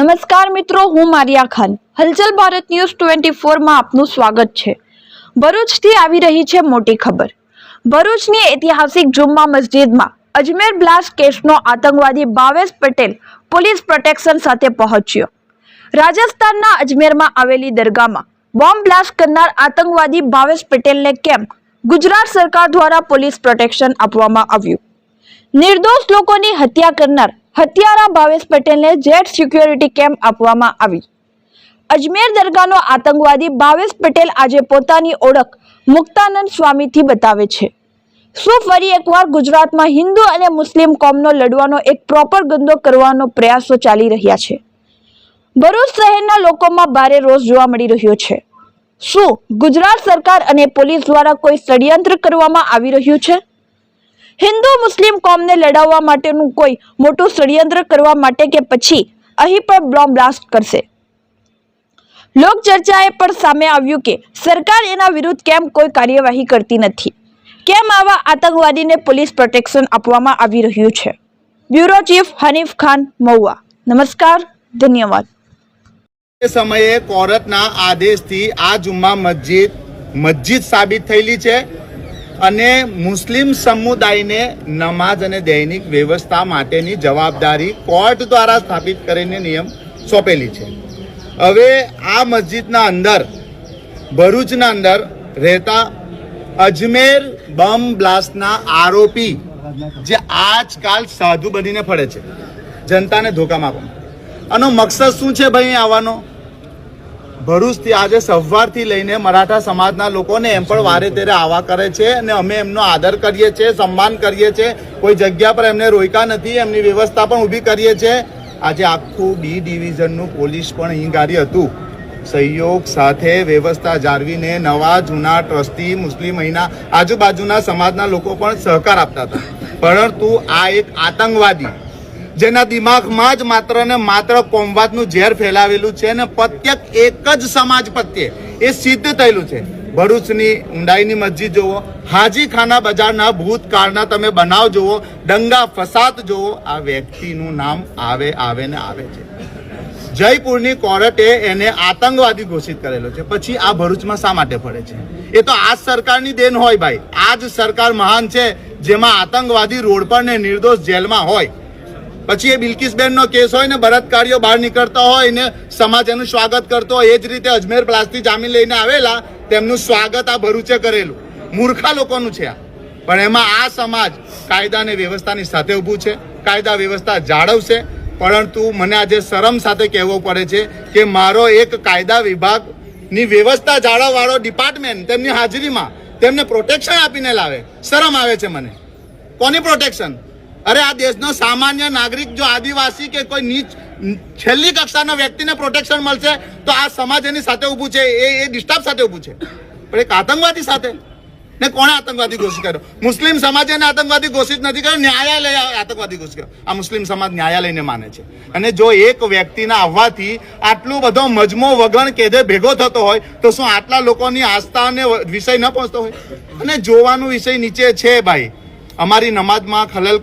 નમસ્કાર મિત્રો, હું મારિયા ખાન. હલચલ ભારત ન્યૂઝ ટ્વેન્ટી ફોરમાં આપનું સ્વાગત છે. ભરૂચથી આવી રહી છે મોટી ખબર. ભરૂચની ઐતિહાસિક જુમ્મા મસ્જિદમાં અજમેર બ્લાસ્ટ કેસનો આતંકવાદી ભાવેશ પટેલ પોલીસ પ્રોટેક્શન સાથે પહોંચ્યો. રાજસ્થાનના અજમેરમાં આવેલી દરગાહમાં બોમ્બ બ્લાસ્ટ કરનાર આતંકવાદી ભાવેશ પટેલને કેમ ગુજરાત સરકાર દ્વારા પોલીસ પ્રોટેક્શન આપવામાં આવ્યું? નિર્દોષ લોકોની હત્યા કરનાર હત્યારા ભાવેશ પટેલને જેટ સિક્યોરિટી કેમ્પ આપવામાં આવી. અજમેર દરગાહનો આતંકવાદી ભાવેશ પટેલ આજે પોતાની ઓળખ મુક્તાનંદ સ્વામીથી બતાવે છે. શું ફરી એકવાર ગુજરાતમાં હિન્દુ અને મુસ્લિમ કોમનો લડવાનો એક પ્રોપર ગંદો કરવાનો પ્રયાસો ચાલી રહ્યા છે? ભરૂચ શહેરના લોકોમાં ભારે રોષ જોવા મળી રહ્યો છે. શું ગુજરાત સરકાર અને પોલીસ દ્વારા કોઈ ષડયંત્ર કરવામાં આવી રહ્યું છે? હિન્દુ મુસ્લિમ કોમને લડાવવા માટેનું કોઈ મોટું ષડયંત્ર કરવા માટે કે પછી અહીં પણ બોમ્બ બ્લાસ્ટ કરશે? લોક ચર્ચાએ પણ સામે આવ્યું કે સરકાર એના વિરુદ્ધ કેમ કોઈ કાર્યવાહી કરતી નથી? કેમ આવા આતંકવાદીને પોલીસ પ્રોટેક્શન આપવામાં આવી રહ્યું છે? Bureau chief Hanif Khan, Mahuva. નમસ્કાર, ધન્યવાદ. એ સમયે કોર્ટના આદેશથી આ જુમ્મા મસ્જિદ મસ્જિદ સાબિત થયેલી છે. અને મુસ્લિમ સમુદાયને નમાઝ અને દૈનિક વ્યવસ્થા માટેની જવાબદારી કોર્ટ દ્વારા સ્થાપિત કરીને નિયમ સોંપેલી છે. હવે આ મસ્જિદના અંદર, ભરૂચના અંદર રહેતા અજમેર બમ બ્લાસ્ટના આરોપી જે આજકાલ સાધુ બનીને ફરે છે. જનતાને ધોકામાં આપવા આનો મકસદ શું છે ભાઈ આવવાનો ભરૂચથી આજે સવારથી લઈને મરાઠા સમાજના લોકોને એમ પણ વારે તેરે આવા કરે છે અને અમે એમનો આદર કરીએ છીએ, સન્માન કરીએ છીએ. કોઈ જગ્યા પર એમને રોક્યા નથી, એમની વ્યવસ્થા પણ ઊભી કરીએ છીએ. આજે આખું બી ડિવિઝનનું પોલીસ પણ અહીં હતું. સહયોગ સાથે વ્યવસ્થા જાળવીને નવા જૂના ટ્રસ્ટી, મુસ્લિમ અહીંના આજુબાજુના સમાજના લોકો પણ સહકાર આપતા હતા. પરંતુ આ એક આતંકવાદી જેના દિમાગમાં જ માત્ર ને માત્ર કોમવાદનું ઝેર ફેલાવેલું છે ને પ્રત્યેક એક જ સમાજ પ્રત્યે એ સિદ્ધ થયેલું છે. ભરૂચની ઊંડાઈની મસ્જિદ જુઓ હાજી ખાના બજારના ભૂતકાળના તમે બનાવ જુઓ, દંગા ફસાદ જુઓ, આ વ્યક્તિનું નામ આવે આવે ને આવે છે. જયપુરની કોર્ટે એને આતંકવાદી ઘોષિત કરેલો છે. પછી આ ભરૂચમાં શા માટે ફરે છે? એ તો આ સરકારની દેન હોય ભાઈ. આ જ સરકાર મહાન છે, જેમાં આતંકવાદી રોડ પર ને નિર્દોષ જેલમાં હોય. પછી એ બિલ્કિસબેન નો કેસ હોય ને બળાત્કારીઓ બહાર નીકળતા હોય ને, સમાજ એનું સ્વાગત કરતો હોય, એ જ રીતે અજમેર પ્લાસ્ટિક જામીન લઈને આવેલા, તેમનું સ્વાગત આ ભરૂચે કરેલું. મૂર્ખા લોકોનું છે આ. પણ એમાં આ સમાજ કાયદા અને વ્યવસ્થાની સાથે ઊભું છે, કાયદા વ્યવસ્થા જાળવશે, પરંતુ મને આજે શરમ સાથે કહેવો પડે છે કે મારો એક કાયદા વિભાગની વ્યવસ્થા જાળવવાળો ડિપાર્ટમેન્ટ તેમની હાજરીમાં તેમને પ્રોટેક્શન આપીને લાવે. શરમ આવે છે મને. કોની પ્રોટેક્શન અરે, આ દેશનો સામાન્ય નાગરિક જો આદિવાસી કે કોઈ નીચ, છેલ્લી કક્ષાના વ્યક્તિને પ્રોટેક્શન મળશે, તો આ સમાજ એની સાથે ઊભું છે, એ એ ડિસ્ટર્બ સાથે ઊભું છે. પણ એક આતંકવાદી સાથે? ને કોણે આતંકવાદી ઘોષિત કર્યો? મુસ્લિમ સમાજે એને આતંકવાદી ઘોષિત નથી કર્યો, ન્યાયાલય આતંકવાદી ઘોષિત કર્યો. આ મુસ્લિમ સમાજ ન્યાયાલયને માને છે. અને જો એક વ્યક્તિના આવવાથી આટલો બધો મજમો, વગણ, કેદે ભેગો થતો હોય, તો શું આટલા લોકોની આસ્થાને વિષય ન પહોંચતો હોય? અને જોવાનું વિષય નીચે છે, ભાઈ. અમારી નમાજમાં ખલેલ